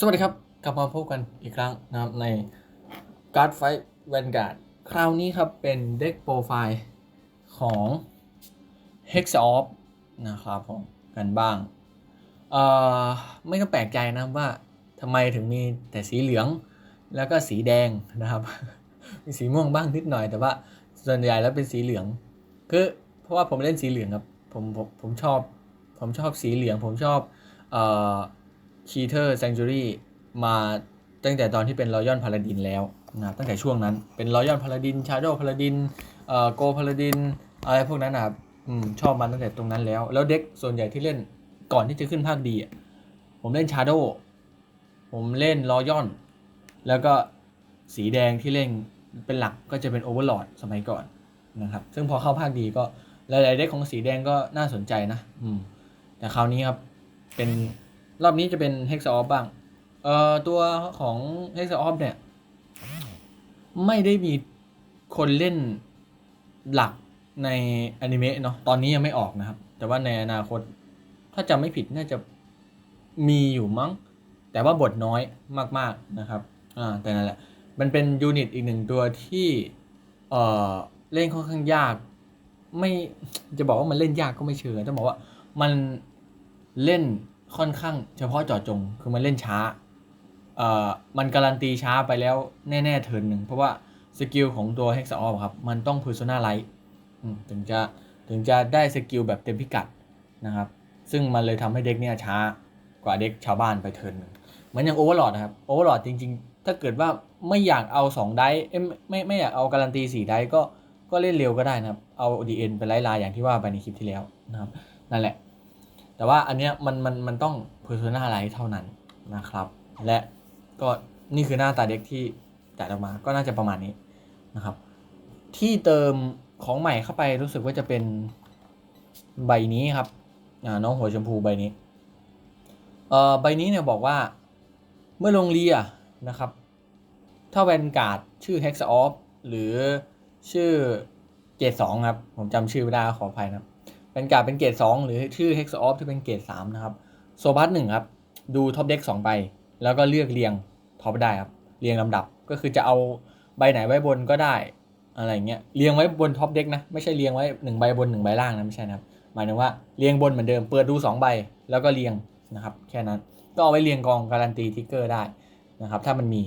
สวัสดีครับ กลับมาพบกันอีกครั้งนะครับใน Guard Fight Vanguard คราวนี้ครับเป็นเด็กโปรไฟล์ของ Hex of นะครับผมกันบ้างเอ่อไม่ต้องแปลกใจนะว่าทำไมถึงมีแต่สีเหลืองแล้วก็สีแดงนะครับ มีสีม่วงบ้างนิดหน่อยแต่ว่าส่วนใหญ่แล้วเป็นสีเหลือง คือเพราะว่าผมเล่นสีเหลืองครับผมผมผมชอบผมชอบสีเหลืองผมชอบเอ่อ ชีเทอร์แซงจูรี่มาตั้งแต่ตอนที่เป็นรอยัลพาลาดินแล้วนะครับตั้งแต่ช่วงนั้นเป็นรอยัลพาลาดินชาโดว์พาลาดินเอ่อโกพาลาดินอะไรพวกนั้นนะครับอืมชอบมาตั้งแต่ตรงนั้นแล้ว แล้วเด็กส่วนใหญ่ที่เล่นก่อนที่จะขึ้นภาคดีผมเล่นชาโดว์ผมเล่นรอยัลแล้วก็สีแดงที่เล่นเป็นหลักก็จะเป็นโอเวอร์ลอดสมัยก่อนนะครับ ซึ่งพอเข้าภาคดีก็หลายๆเด็กของสีแดงก็น่าสนใจนะ อืม แต่คราวนี้ครับ เป็น รอบนี้จะเป็น Hex Off บ้าง เอ่อ ตัวของ Hex Off เนี่ย ไม่ได้มีคนเล่นหลักในอนิเมะเนาะ ตอนนี้ยังไม่ออกนะครับ แต่ว่าในอนาคต ถ้าจำไม่ผิดน่าจะมีอยู่มั้ง แต่ว่าบทน้อยมาก ๆ นะครับ อ่า แต่นั่นแหละ มันเป็นยูนิตอีกหนึ่งตัวที่ เอ่อ เล่นค่อนข้างยาก ไม่ จะบอกว่ามันเล่นยากก็ไม่เชิงต้องบอกว่ามันเล่น ค่อนข้างเฉพาะเจาะจงคือมันเล่นช้าเอ่อมันการันตีช้าไปแล้วแน่ๆเทิร์นหนึ่ง เพราะว่าสกิลของตัว Hex Off ครับ มันต้อง Persona Light อืมถึงจะถึงจะได้สกิลแบบเต็มพิกัดนะครับ ซึ่งมันเลยทำให้เด็กเนี่ยช้ากว่าเด็กชาวบ้านไปเทิร์นหนึ่งเหมือนอย่าง Overlord นะครับ Overlord จริง ๆ ถ้าเกิดว่าไม่อยากเอา 2 ไดส์เอ้ไม่ไม่ไม่อยากเอาการันตี4ไดส์ก็ก็เล่นเร็วก็ได้นะครับ เอา DN ไปไล่ลายอย่างที่ว่าไปในคลิปที่แล้วนะครับนั่นแหละ แต่ว่าอันเนี้ยมันมันมันต้อง Persona Light เท่านั้นนะครับ และก็นี่คือหน้าตาเด็กที่จัดออกมาก็น่าจะประมาณนี้นะครับ ที่เติมของใหม่เข้าไปรู้สึกว่าจะเป็นใบนี้ครับอ่าน้องหัวชมพูใบนี้เอ่อใบนี้เนี่ยบอกว่าเมื่อลงเรียนะครับ ถ้าแวนการ์ดชื่อ Hex Off หรือชื่อเกรดสองครับ ผมจำชื่อไม่ได้ขออภัยนะ เป็นการ์ดเป็นเกรด2หรือชื่อ Hex Off ที่เป็นเกรด3นะครับโซบัสหนึ่งครับ ดูท็อปเด็ก2ใบ แล้วก็เลือกเรียงท็อปได้ครับ เรียงลำดับก็คือจะเอาใบไหนไว้บนก็ได้อะไรเงี้ยเรียงไว้บนท็อปเด็กนะไม่ใช่เรียงไว้1ใบบน1ใบล่างนะไม่ใช่นะครับหมายถึงว่าเรียงบนเหมือนเดิมเปิดดู2ใบแล้วก็เรียงนะครับแค่นั้นก็เอาไว้เรียงกองการันตีทิกเกอร์ได้นะครับถ้ามันมี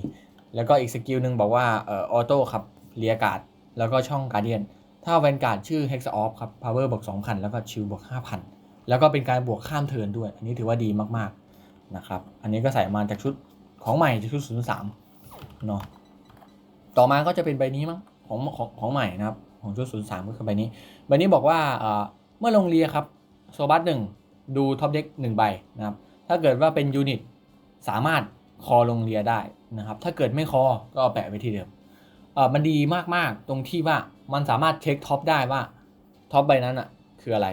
แล้วก็อีกสกิลหนึ่งบอกว่าเอ่อออโต้ครับเรียกาดแล้วก็ช่องการเดียน ถ้าแวนการ์ดชื่อ Hex Off ครับ Power บวก2,000 แล้วก็ชิลบวก5,000 แล้วก็เป็นการบวกข้ามเทินด้วย อันนี้ถือว่าดีมากๆนะครับ อันนี้ก็ใส่มาจากชุดของใหม่จากชุด 03เนาะ ต่อมาก็จะเป็นใบนี้มั้งของของของใหม่นะครับ ของชุด 03 ก็คือใบนี้ ใบนี้บอกว่าเมื่อลงเรียครับโซบัสหนึ่งดูท็อปเด็กหนึ่งใบนะครับ ถ้าเกิดว่าเป็นยูนิตสามารถคอลงเรียได้นะครับ ถ้าเกิดไม่คอก็แปะไว้ที่เดิมมันดีมากๆตรงที่ว่า มันสามารถเช็คท็อปได้ว่าท็อปใบนั้นอะคืออะไร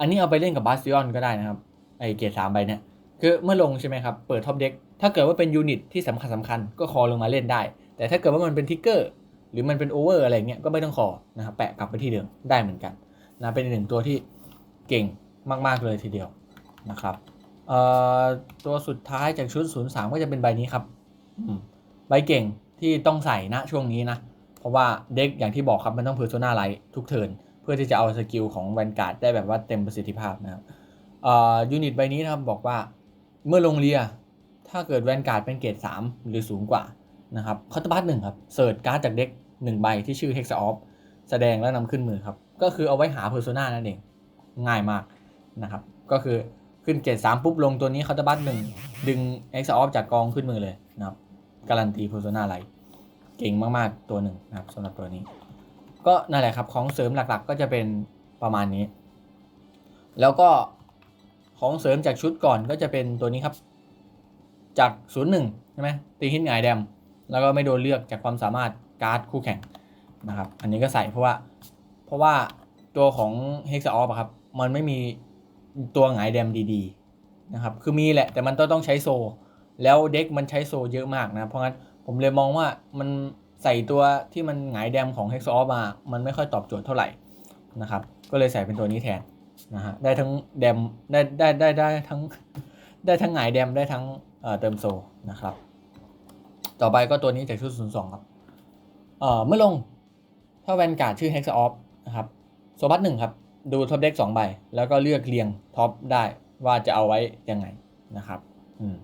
อันนี้เอาไปเล่นกับบาสติออนก็ได้นะครับ ไอเกรดสามใบเนี่ยคือเมื่อลงใช่ไหมครับ เปิดท็อปเด็กถ้าเกิดว่าเป็นยูนิตที่สำคัญสคัญก็คอลงมาเล่นได้ แต่ถ้าเกิดว่ามันเป็นทิกเกอร์หรือมันเป็นโอเวอร์อะไรเงี้ยก็ไม่ต้องคอนะครับแปะกลับไปที่เดิมได้เหมือนกันนะเป็นหนึ่งตัวที่เก่งมากๆเลยทีเดียวนะครับเอ่อตัวสุดท้ายจากชุด 03 ก็จะเป็นใบนี้ครับ ใบเก่งที่ต้องใส่ณช่วงนี้นะ เพราะว่าเด็กอย่างที่บอกครับมันต้อง Persona Light ทุกเทิร์นเพื่อที่จะเอาสกิลของแวนการ์ดได้แบบว่าเต็มประสิทธิภาพนะครับอ่อยูนิตใบนี้นะครับบอกว่าเมื่อลงเรีย ถ้าเกิดแวนการ์ดเป็นเกรด3 หรือสูงกว่านะครับคอตบัสหนึ่งครับเสิร์ชการ์ดจากเด็ก1ใบที่ชื่อ Hex Off แสดงแล้วนำขึ้นมือครับ ก็คือเอาไว้หา Persona นั่นเอง ง่ายมากนะครับ ก็คือขึ้นเกรด3ปุ๊บลงตัวนี้คอตบัสหนึ่งดึง Hex Off จากกองขึ้นมือเลยนะครับการันตี Persona Light เก่งมากๆตัวหนึ่งนะครับสำหรับตัวนี้ ก็นั่นแหละครับของเสริมหลักๆ ก็จะเป็นประมาณนี้ แล้วก็ของเสริมจากชุดก่อนก็จะเป็นตัวนี้ครับ จากศูนย์หนึ่งใช่ไหมตีฮิตหงายแดม แล้วก็ไม่โดนเลือกจากความสามารถการ์ดคู่แข่งนะครับ อันนี้ก็ใส่เพราะว่าเพราะว่าตัวของ Hex Off อะครับ มันไม่มีตัวหงายแดมดีๆนะครับ คือมีแหละแต่มันต้องต้องใช้โซ แล้วเด็กมันใช้โซเยอะมากนะ เพราะงั้น ผมเลยมองว่ามันใส่ตัวที่มันหงายแดมของ Hex o f มา มันไม่ค่อยตอบโจทย์เท่าไหร่นะครับ ก็เลยใส่เป็นตัวนี้แทนนะฮะ ได้ทั้งแดมได้ได้ได้ได้ทั้งได้ทั้งหงายแดมได้ทั้งเติมโซนะครับ ต่อไปก็ตัวนี้จากชุด02 ครับ เอ่อเมื่อลงถ้าแวนการ์ดชื่อ Hex o f นะครับโซบัสหนึ่งครับ ดูท็อปเด็กสองใบ แล้วก็เลือกเรียงท็อปได้ว่าจะเอาไว้ยังไงนะครับ อืม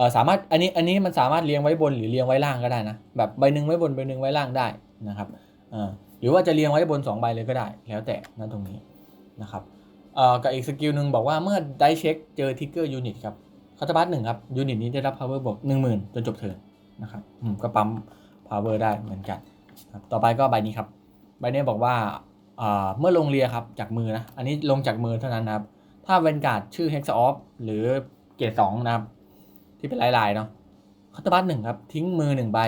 ออสามารถอันนี้อันนี้มันสามารถเรียงไว้บนหรือเรียงไว้ล่างก็ได้นะแบบใบหนึ่งไว้บนใบหนึ่งไว้ล่างได้นะครับเออหรือว่าจะเรียงไว้บน 2 ใบเลยก็ได้ แล้วแต่นะตรงนี้นะครับเออกับอีกสกิลหนึ่งบอกว่าเมื่อได้เช็คเจอทิกเกอร์ยูนิตครับคาตาบัสหนึ่งครับยูนิตนี้ได้รับ power บวกหนึ่งหมื่นจนจบเทิร์นนะครับอืมก็ปั๊ม power ได้เหมือนกันครับต่อไปก็ใบนี้ครับใบนี้บอกว่าเออเมื่อลงเรียครับจากมือนะอันนี้ลงจากมือเท่านั้นนะครับถ้าเวนการ์ดชื่อ Hex Off หรือเกรดสองนะครับ ที่เป็นลายๆเนาะคาตบัสหนึ่งครับ ทิ้งมือหนึ่งใบ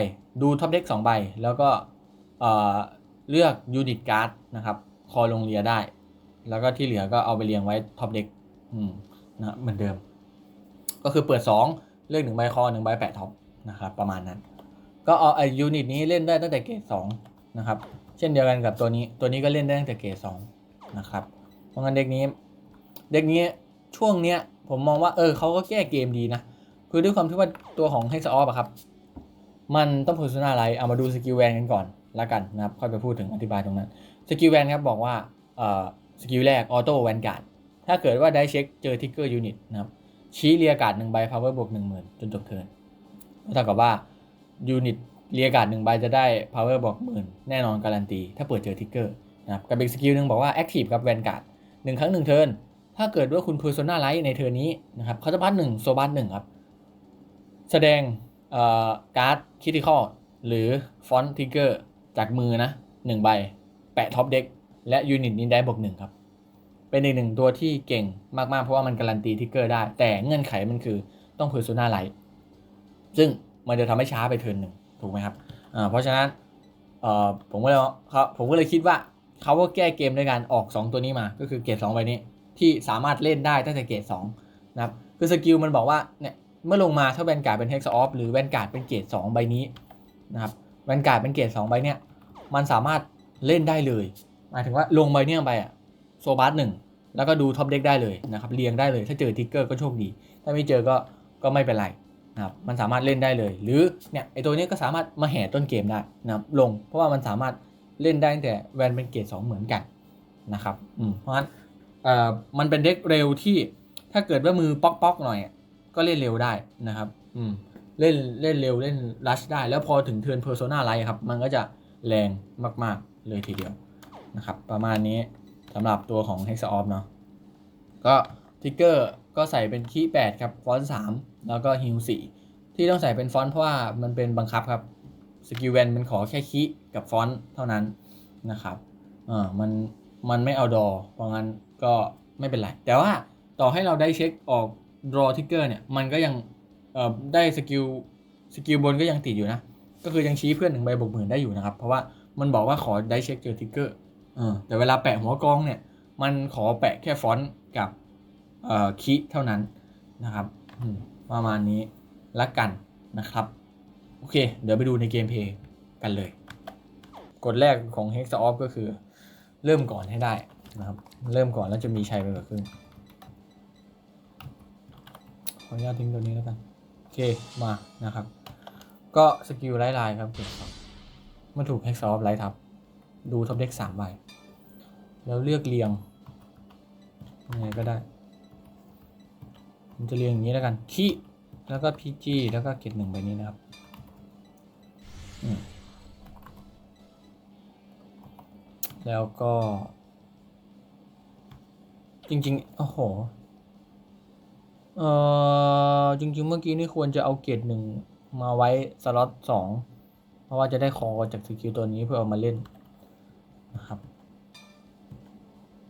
ดูท็อปเด็กสองใบ แล้วก็เออเลือกยูนิตการ์ดนะครับ คอลงเรียได้ แล้วก็ที่เหลือก็เอาไปเรียงไว้ท็อปเด็กอืมนะเหมือนเดิม ก็คือเปิด 2 เลือกหนึ่งใบคอหนึ่งใบแปะท็อปนะครับประมาณนั้น ก็เอาไอยูนิตนี้เล่นได้ตั้งแต่เกรดสองนะครับ เช่นเดียวกันกับตัวนี้ตัวนี้ก็เล่นได้ตั้งแต่เกรดสองนะครับ เพราะงั้นเด็กนี้ เด็กนี้ช่วงเนี้ยผมมองว่าเออเขาก็แก้เกมดีนะ คือด้วยความที่ว่าตัวของ Hex Off อะครับ มันต้อง Personalize เอามาดูสกิลแวนกันก่อนละกันนะครับค่อยไปพูดถึงอธิบายตรงนั้นสกิลแวนครับบอกว่าเอ่อสกิลแรกออโต้แวนการ์ดถ้าเกิดว่าได้เช็คเจอทิกเกอร์ยูนิตนะครับชี้เรียการ์ดหนึ่งใบ power บวกหนึ่งหมื่นจนจบเทิร์นก็เท่ากับว่ายูนิตเรียการ์ดหนึ่งใบจะได้ power บวกหมื่นแน่นอนการันตี ถ้าเปิดเจอทิกเกอร์นะครับกับอีกสกิลหนึ่งบอกว่า active กับแวนการ์ดหนึ่งครั้งหนึ่งเทิร์นถ้าเกิดว่าคุณ persona light ในเทิร์นนี้นะครับเขาจะบัสหนึ่งโซบัสหนึ่งครับ แสดงการ์ดคิติคอลหรือฟอนต์ทิกเกอร์จากมือนะหนึ่งใบ แปะท็อปเด็กและยูนิตนี้ได้บวกหนึ่งครับ เป็นอีกหนึ่งตัวที่เก่งมากๆ เพราะว่ามันการันตีทิกเกอร์ได้ แต่เงื่อนไขมันคือต้อง Persona Light ซึ่งมันจะทำให้ช้าไปเทิร์นหนึ่งถูกไหมครับเพราะฉะนั้นผมก็เลยครับผมก็เลยคิดว่าเขาก็แก้เกมด้วยการออก 2 ตัวนี้มา ก็คือเกรด2ใบนี้ ที่สามารถเล่นได้ตั้งแต่เกรด2นะครับคือสกิลมันบอกว่าเนี่ย เมื่อลงมาถ้าแวนการ์ดเป็น Hex Off หรือแวนการ์ดเป็นเกรด2ใบนี้นะครับแวนการ์ดเป็นเกรด2ใบเนี่ยมันสามารถเล่นได้เลย หมายถึงว่าลงใบเนี่ยไปอะโซบัสหนึ่งแล้วก็ดูท็อปเด็กได้เลยนะครับเรียงได้เลย ถ้าเจอทิกเกอร์ก็โชคดี ถ้าไม่เจอก็ก็ไม่เป็นไรนะครับมันสามารถเล่นได้เลย หรือเนี่ยไอตัวนี้ก็สามารถมาแห่ต้นเกมได้นะครับลงเพราะว่ามันสามารถเล่นได้ตั้งแต่แวนเป็นเกรด2เหมือนกันนะครับอืมเพราะฉะนั้นเอ่อมันเป็นเด็กเร็วที่ถ้าเกิดว่ามือป๊อกๆหน่อย ก็เล่นเร็วได้นะครับ อืมเล่นเล่นเร็วเล่นรัชได้ แล้วพอถึงเทิร์นเพอร์โซนาไลท์ครับ มันก็จะแรงมาก ๆ เลยทีเดียวนะครับ ประมาณนี้สำหรับตัวของ Hex Off เนาะก็ทิกเกอร์ก็ใส่เป็นคีย์8ครับฟอนต์3แล้วก็ฮิว4ที่ต้องใส่เป็นฟอนต์เพราะว่ามันเป็นบังคับครับสกิลแวนมันขอแค่คีย์กับฟอนต์เท่านั้นนะครับเออมันมันไม่เอาดอเพราะงั้นก็ไม่เป็นไร แต่ว่าต่อให้เราได้เช็คออก ดรอทิกเกอร์เนี่ย มันก็ยังเอ่อได้สกิลสกิลบนก็ยังติดอยู่นะ ก็คือยังชี้เพื่อนหนึ่งใบบวกหมื่นได้อยู่นะครับ เพราะว่ามันบอกว่าขอได้เช็คเจอทิกเกอร์เออแต่เวลาแปะหัวกองเนี่ย มันขอแปะแค่ฟอนต์กับเอ่อคีย์เท่านั้นนะครับอืมประมาณนี้ละกันนะครับ โอเค เดี๋ยวไปดูในเกมเพลย์กันเลย กฎแรกของ Hex Off ก็คือ เริ่มก่อนให้ได้นะครับ เริ่มก่อนแล้วจะมีชัยไปเกิดขึ้นข ออนุญาตทิ้งตัวนี้แล้วกัน โอเค มานะครับ ก็สกิลไล่ลายครับเกิดครับเมื่อถูก Hex Off ไล่ทับ ดูท็อปเด็กสามใบ แล้วเลือกเรียงยังไงก็ได้ ผมจะเรียงอย่างนี้แล้วกันคีแล้วก็พีจีแล้วก็เกตหนึ่งใบนี้นะครับแล้วก็ จริง ๆ โอ้โห เอ่อจริงๆ เมื่อกี้นี่ควรจะเอาเกตหนึ่งมาไว้สล็อตสองเพราะว่าจะได้คอจากสกิลตัวนี้เพื่อเอามาเล่นนะครับ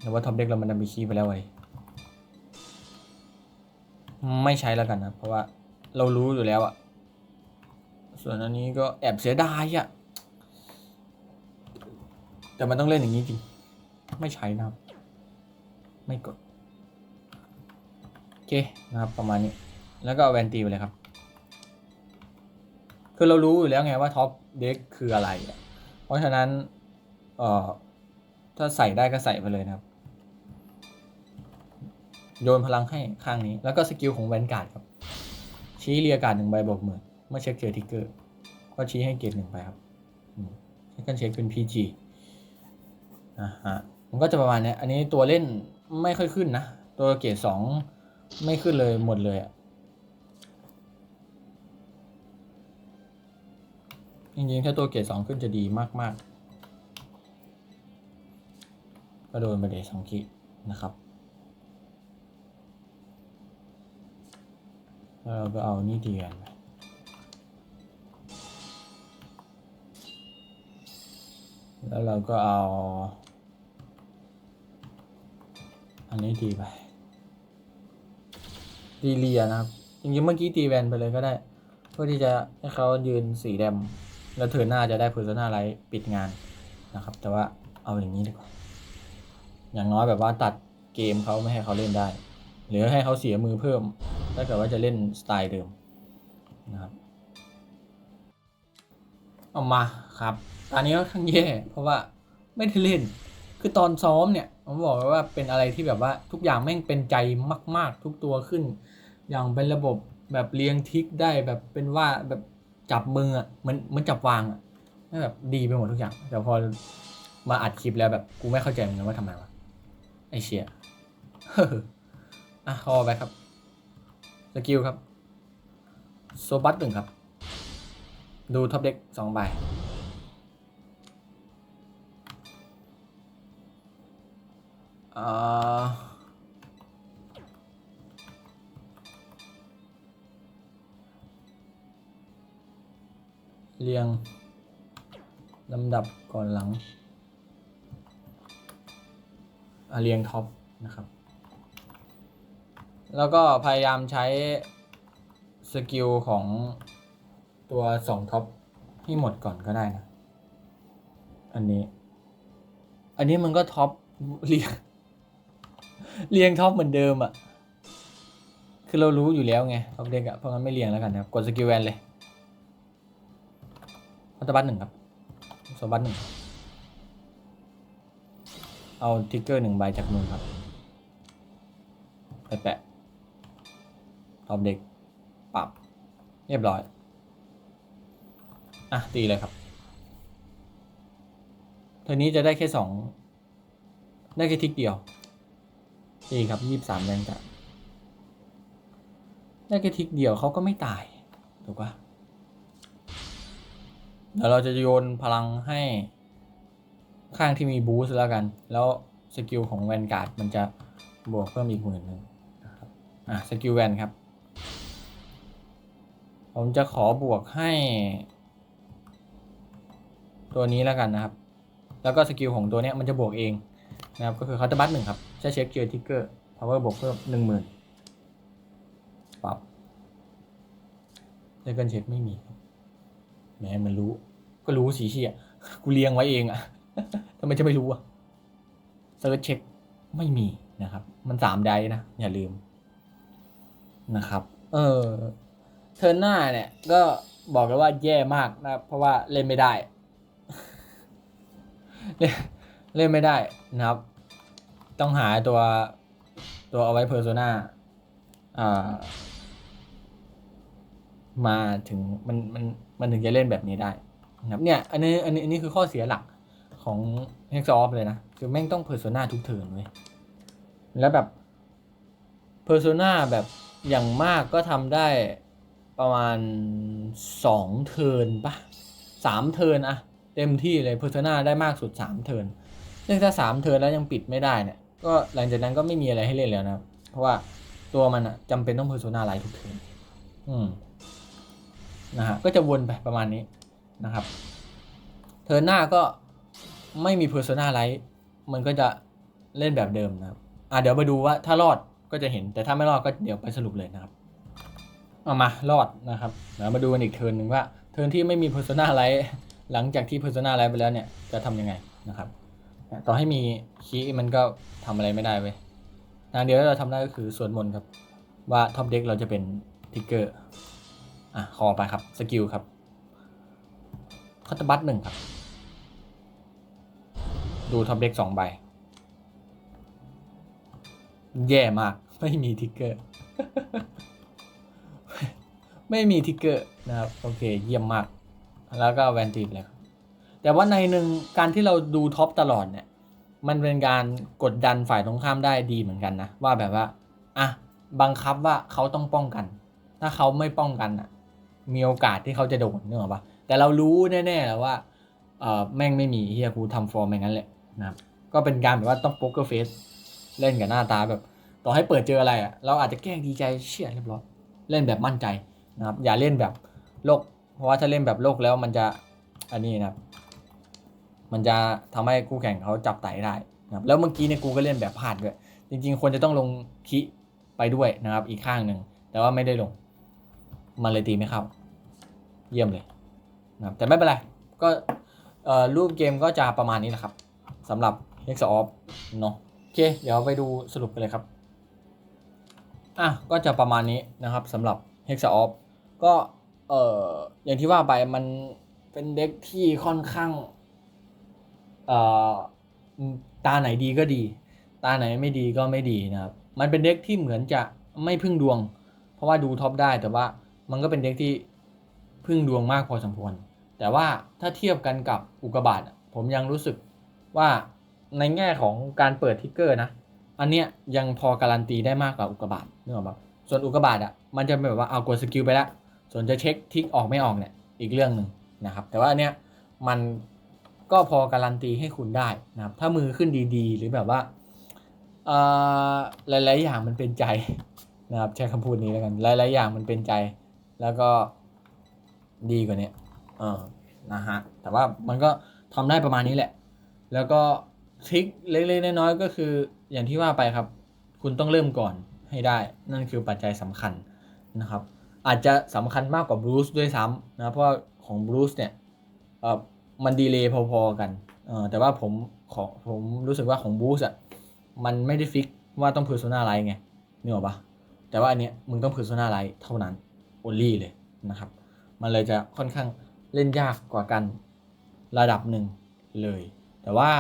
แต่ว่าท็อปเด็กเรามันดันมีคีไปแล้วไว้ไม่ใช้แล้วกันนะ เพราะว่าเรารู้อยู่แล้วอะส่วนอันนี้ก็แอบเสียดายอะแต่มันต้องเล่นอย่างนี้จริง ไม่ใช้นะครับ ไม่กด เคนะครับประมาณนี้ แล้วก็เอาแวนตีไปเลยครับ คือเรารู้อยู่แล้วไงว่าท็อปเด็กคืออะไร เพราะฉะนั้นเอ่อถ้าใส่ได้ก็ใส่ไปเลยนะครับ โยนพลังให้ข้างนี้ แล้วก็สกิลของแวนการ์ดครับ ชี้เรียการ์ดหนึ่งใบบวกหมื่นเมื่อเช็คเจอทิกเกอร์ ก็ชี้ให้เกรดหนึ่งไปครับเช็คกันเช็คเป็น PG นะฮะมันก็จะประมาณนี้ อันนี้ตัวเล่นไม่ค่อยขึ้นนะ ตัวเกรดสอง ไม่ขึ้นเลยหมดเลยอะจริงๆ ถ้าตัวเกรดสองขึ้นจะดีมากๆ ก็โดนไปเดสองขีดนะครับแล้วเราก็เอานี่ดีกันแล้วเราก็เอา อันนี้ดีไป ดีเลียนะครับ จริงๆเมื่อกี้ตีแวนไปเลยก็ได้ เพื่อที่จะให้เขายืนสีแดมแล้วเธอหน้าจะได้เพอร์ซนาไลท์ปิดงานนะครับ แต่ว่าเอาอย่างนี้ดีกว่า อย่างน้อยแบบว่าตัดเกมเขาไม่ให้เขาเล่นได้ หรือให้เขาเสียมือเพิ่ม ถ้าเกิดว่าจะเล่นสไตล์เดิมนะครับเอามาครับ ตอนนี้ก็ทั้างแย่ เพราะว่าไม่ได้เล่น คือตอนซ้อมเนี่ย ผมบอกเลยว่าเป็นอะไรที่แบบว่าทุกอย่างแม่งเป็นใจมาก ๆ ทุกตัวขึ้น อย่างเป็นระบบแบบเรียงทิกได้แบบเป็นว่าแบบจับมืออะเหมันเหมันจับวางอะไม่แบบดีไปหมดทุกอย่างแต่พอมาอัดคลิปแล้วแบบกูไม่เข้าใจเหมือนกันว่าทำไมวะไอเชียอะคอไปครับสกิลครับ โซบัตหนึ่งครับ ดูท็อปเด็กสองใบ เรียงลำดับก่อนหลังเรียงท็อปนะครับ แล้วก็พยายามใช้สกิลของตัวสองท็อปให้หมดก่อนก็ได้นะ อันนี้ อันนี้มันก็ท็อปเรียง เรียงท็อปเหมือนเดิมอะ่ะ คือเรารู้อยู่แล้วไงท็อปเด็กอะเพราะงั้นไม่เรียงแล้วกันนะครับ กดสกิลแวนเลยพัตบัตหนึ่งครับสบัตหนึ่ง เอาทิกเกอร์หนึ่งใบจากมือครับ ไปแปะท็อปเด็กปรับ เรียบร้อย อะ ตีเลยครับเทอนี้จะได้แค่สองได้แค่ทิกเดียว ตีครับยี่สิบสามแรงกะได้แค่ทิกเดียวเขาก็ไม่ตาย ถูกปะเดี๋ยวเราจะโยนพลังให้ข้างที่มีบูสต์แล้วกัน แล้วสกิลของแวนการ์ดมันจะบวกเพิ่มอีกหมื่นหนึ่งนะครับ อะสกิลแวนครับ ผมจะขอบวกให้ ตัวนี้แล้วกันนะครับ แล้วก็สกิลของตัวเนี้ยมันจะบวกเอง นะครับก็คือเคาน์เตอร์บัตหนึ่งครับ ใช้เช็คเกียร์ทิกเกอร์พาวเวอร์บวกเพิ่มหนึ่งหมื่นปรับเลเกินเช็คไม่มีแหมมันรู้ ก็รู้สีเชี่ยกูเรียงไว้เองอะทำไมจะไม่รู้อะเซิร์ชเช็คไม่มีนะครับ มันสามไดนะ อย่าลืมนะครับ เออเทิร์นหน้าเนี่ย ก็บอกเลยว่าแย่มากนะ เพราะว่าเล่นไม่ได้ เล่นไม่ได้นะครับ ต้องหาตัวตัวเอาไว้เพอร์โซนาอ่ามาถึงมันมันมันถึงจะเล่นแบบนี้ได้นะครับเนี่ยอันนี้อันนี้อันนี้คือข้อเสียหลักของ h e x o f เลยนะ คือแม่งต้องเพอร์โซนาทุกเทิร์นเว้ยแล้วแบบเพอร์โซนาแบบอย่างมากก็ทำได้ประมาณสองเทิร์นปะสามเทิร์นอะเต็มที่เลยเพอร์โซนาได้มากสุดสามเทิร์น ซึ่งถ้าสามเทิร์นแล้วยังปิดไม่ได้เนี่ย ก็หลังจากนั้นก็ไม่มีอะไรให้เล่นแล้วนะครับเพราะว่าตัวมันอะจำเป็นต้องเพอร์โซนาไลท์ทุกเทิร์นอืมนะฮะก็จะวนไปประมาณนี้นะครับ เทิร์นหน้าก็ไม่มี Persona Light มันก็จะเล่นแบบเดิมนะครับ อะเดี๋ยวมาดูว่าถ้ารอดก็จะเห็น แต่ถ้าไม่รอดก็เดี๋ยวไปสรุปเลยนะครับ เอามารอดนะครับเดี๋ยวมาดูกันอีกเทิร์นหนึ่งว่า เทิร์นที่ไม่มี Persona Light หลังจากที่ Persona Light ไปแล้วเนี่ยจะทำยังไงนะครับ ต่อให้มีคีย์มันก็ทำอะไรไม่ได้เว้ยทางเดียวที่เราทำได้ก็คือสวดมนต์ครับ ว่าท็อปเด็กเราจะเป็นทิกเกอร์อะคอไปครับสกิลครับคัตบัตหนึ่งครับ ดูท็อปเด็กสองใบ แย่มาก ไม่มีทิกเกอร์ ไม่มีทิกเกอร์นะครับ โอเค เยี่ยมมาก แล้วก็แวนตีเลย แต่ว่าในหนึ่งการที่เราดูท็อปตลอดเนี่ย มันเป็นการกดดันฝ่ายตรงข้ามได้ดีเหมือนกันนะ ว่าแบบว่าอะบังคับว่าเขาต้องป้องกัน ถ้าเขาไม่ป้องกันอะ มีโอกาสที่เขาจะโดนนึกออกปะแต่เรารู้แน่ๆแล้วว่าเออแม่งไม่มีเฮียกูทำฟอร์มอย่างนั้นแหละนะครับก็เป็นการแบบว่าต้องโป๊กเกอร์เฟสเล่นกับหน้าตาแบบ ต่อให้เปิดเจออะไรอะเราอาจจะแกล้งดีใจเชี่ยเรียบร้อยเล่นแบบมั่นใจนะครับอย่าเล่นแบบโลก เพราะว่าถ้าเล่นแบบโลกแล้วมันจะอันนี้นะครับ มันจะทำให้คู่แข่งเขาจับไต่ได้นะครับแล้วเมื่อกี้เนี่ยกูก็เล่นแบบพลาดด้วยจริง ๆ ควรจะต้องลงคิไปด้วยนะครับอีกข้างหนึ่งแต่ว่าไม่ได้ลง มันเลยตีไม่เข้า เยี่ยมเลยนะครับแต่ไม่เป็นไร ก็รูปเกมก็จะประมาณนี้แหละครับสำหรับ Hex Off เนาะโอเค เดี๋ยวไปดูสรุปกันเลยครับอะก็จะประมาณนี้นะครับสำหรับ Hex Off ก็เอ่ออย่างที่ว่าไปมันเป็นเด็กที่ค่อนข้าง ตาไหนดีก็ดี ตาไหนไม่ดีก็ไม่ดีนะครับ มันเป็นเด็กที่เหมือนจะไม่พึ่งดวง เพราะว่าดูท็อปได้แต่ว่ามันก็เป็นเด็กที่พึ่งดวงมากพอสมควร แต่ว่าถ้าเทียบกันกับอุกบาตอะผมยังรู้สึกว่าในแง่ของการเปิดทิกเกอร์นะ อันเนี้ยยังพอการันตีได้มากกว่าอุกบาตนึกออกปะส่วนอุกบาตอะมันจะเป็นแบบว่าเอากดสกิลไปแล้วส่วนจะเช็คทิกออกไม่ออกเนี่ยอีกเรื่องหนึ่งนะครับ แต่ว่าอันเนี้ยมัน ก็พอการันตีให้คุณได้นะครับถ้ามือขึ้นดีๆ หรือแบบว่าอ่อหลายๆอย่างมันเป็นใจนะครับใช้คำพูดนี้แล้วกันหลายๆอย่างมันเป็นใจ แล้วก็ดีกว่านี้เออนะฮะแต่ว่ามันก็ทำได้ประมาณนี้แหละ แล้วก็ทริคเล็กๆน้อยๆก็คืออย่างที่ว่าไปครับ คุณต้องเริ่มก่อนให้ได้ นั่นคือปัจจัยสำคัญนะครับ อาจจะสำคัญมากกว่าบรูซด้วยซ้ำนะเพราะของบรูซเนี่ยเออ มันดีเลย์พอๆกันเออแต่ว่าผมของผมรู้สึกว่าของบรูซอะมันไม่ได้ฟิกว่าต้องเพอร์โซนาไลท์ไงนึกออกปะแต่ว่าอันเนี้ยมึงต้องเพอร์โซนาไลท์เท่านั้นโอลี่เลยนะครับ มันเลยจะค่อนข้างเล่นยากกว่ากันระดับหนึ่งเลย แต่ว่า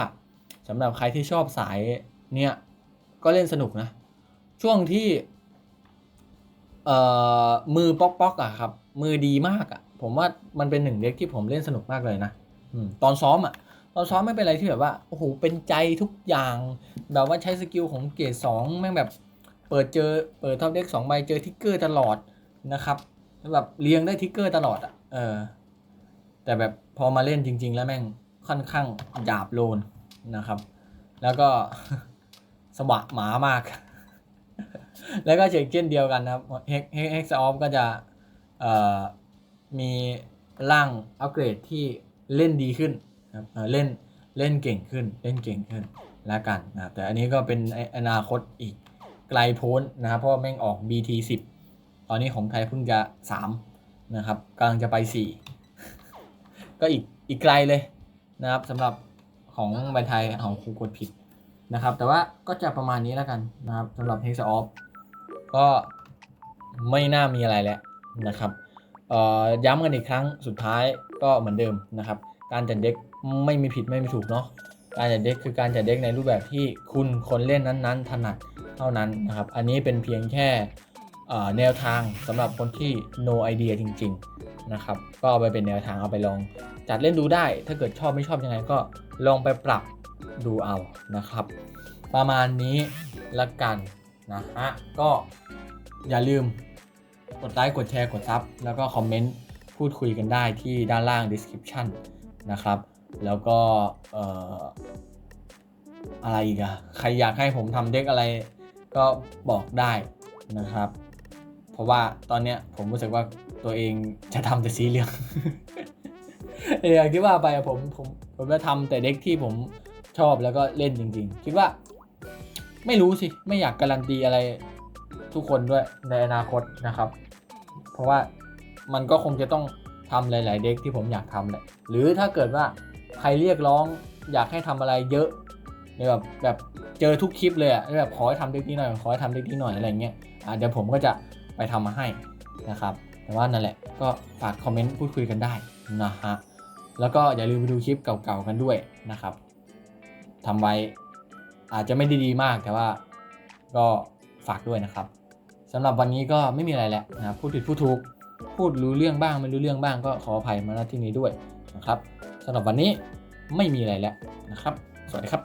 สำหรับใครที่ชอบสายเนี่ยก็เล่นสนุกนะ ช่วงที่เอ่อมือป๊อกป๊อกอะครับ มือดีมากอะผมว่ามันเป็นหนึ่งเด็กที่ผมเล่นสนุกมากเลยนะ ตอนซ้อมอะ ตอนซ้อมไม่เป็นอะไรที่แบบว่า โอ้โห เป็นใจทุกอย่าง แบบว่าใช้สกิลของเกรดสองแม่งแบบ เปิดเจอ เปิดท็อปเด็กสองใบเจอทิกเกอร์ตลอดนะครับ แบบเรียงได้ทิกเกอร์ตลอดอะ เออ แต่แบบพอมาเล่นจริง ๆ แล้วแม่งค่อนข้างหยาบโลนนะครับ แล้วก็สวะหมามาก แล้วก็เช่นเช่นเดียวกันนะครับเฮกเฮกซ์ออฟก็จะมีร่างอัปเกรดที่ เล่นดีขึ้นครับเล่นเล่นเก่งขึ้น เล่นเก่งขึ้นแล้วกันนะครับแต่อันนี้ก็เป็นอนาคตอีกไกลโพ้นนะครับเพราะแม่งออก BT 10 ตอนนี้ของไทยเพิ่งจะ 3 นะครับกำลังจะไป 4 ก็อีกอีกไกลเลยนะครับสำหรับของแบไทยของครูกดผิดนะครับ แต่ว่าก็จะประมาณนี้แล้วกันนะครับสำหรับ Hex o f ก็ไม่น่ามีอะไรแล้วนะครับเอ่อย้ำกันอีกครั้งสุดท้าย ก็เหมือนเดิมนะครับ การจัดเด็กไม่มีผิดไม่มีถูกเนาะการจัดเด็กคือการจัดเด็กในรูปแบบที่คุณคนเล่นนั้นๆถนัดเท่านั้นนะครับ อันนี้เป็นเพียงแค่แนวทางสำหรับคนที่ no idea จริง ๆนะครับ ก็เอาไปเป็นแนวทางเอาไปลอง จัดเล่นดูได้ ถ้าเกิดชอบไม่ชอบยังไงก็ลองไปปรับดูเอานะครับ ประมาณนี้ละกันนะฮะก็อย่าลืมกดไลค์กดแชร์กดซับแล้วก็คอมเมนต์ พูดคุยกันได้ที่ด้านล่าง description นะครับ แล้วก็ออะไรอีกอะใครอยากให้ผมทำเด็กอะไรก็บอกได้นะครับ เพราะว่าตอนเนี้ยผมรู้สึกว่าตัวเองจะทำแต่สีเหลืองอย่างที่ว่าไปอะผมผมผมจะทำแต่เด็กที่ผมชอบแล้วก็เล่นจริง ๆ คิดว่าไม่รู้สิ ไม่อยากการันตีอะไรทุกคนด้วยในอนาคตนะครับ เพราะว่า มันก็คงจะต้องทำหลาย ๆ เด็กที่ผมอยากทำแหละหรือถ้าเกิดว่าใครเรียกร้องอยากให้ทำอะไรเยอะแบบแบบเจอทุกคลิปเลยอะแบบขอให้ทำเด็กนี้หน่อยขอให้ทำเด็กนี้หน่อยอะไรเงี้ยเดี๋ยวผมก็จะไปทำมาให้นะครับแต่ว่านั่นแหละก็ฝากคอมเมนต์พูดคุยกันได้นะฮะแล้วก็อย่าลืมไปดูคลิปเก่าๆกันด้วยนะครับทำไว้อาจจะไม่ได้ดีมากแต่ว่าก็ฝากด้วยนะครับสำหรับวันนี้ก็ไม่มีอะไรแล้วนะพูดผิดพูดถูก พูดรู้เรื่องบ้างไม่รู้เรื่องบ้างก็ขออภัยมาณที่นี้ด้วยนะครับสำหรับวันนี้ไม่มีอะไรแล้วนะครับ สวัสดีครับ